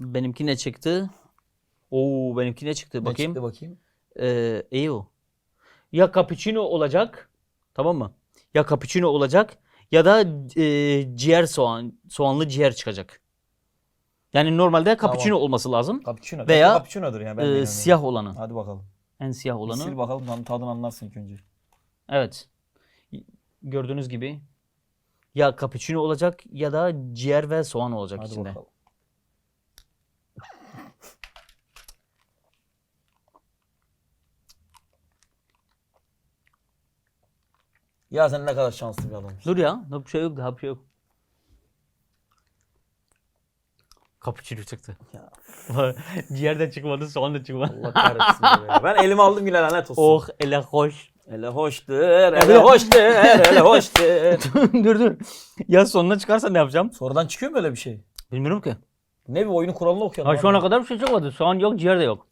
Benimki ne çıktı? Oo benimki ne çıktı? Ne Bakayım. çıktı bakayım. Ee, iyi o. Ya cappuccino olacak. Tamam mı? Ya cappuccino olacak ya da e, ciğer soğan, soğanlı ciğer çıkacak. Yani normalde cappuccino olması lazım. Cappuccino. Veya, Veya cappuccino'dur ya ben de Ee, inanıyorum. siyah olanı. Hadi bakalım. En siyah Bir olanı. Sil bakalım tam tadını anlarsın ilk önce. Evet. Gördüğünüz gibi ya cappuccino olacak ya da ciğer ve soğan olacak Hadi içinde. bakalım. Ya sen ne kadar şanslı bir adamsın. Dur ya. Daha bir şey yok. Daha bir şey yok. Cappuccino çıktı. Ya. ciğer de çıkmadı, soğan da çıkmadı. Allah kahretsin ya. Ben elimi aldım yine lanet olsun. Oh ele hoş. Ele hoştur, ele hoştur, ele hoştur. dur dur. Ya sonuna çıkarsa ne yapacağım? Sonradan çıkıyor mu öyle bir şey? Bilmiyorum ki. Ne bir oyunun kuralını okuyalım. Ha, şu ana kadar bir şey çıkmadı. Soğan yok, ciğer de yok.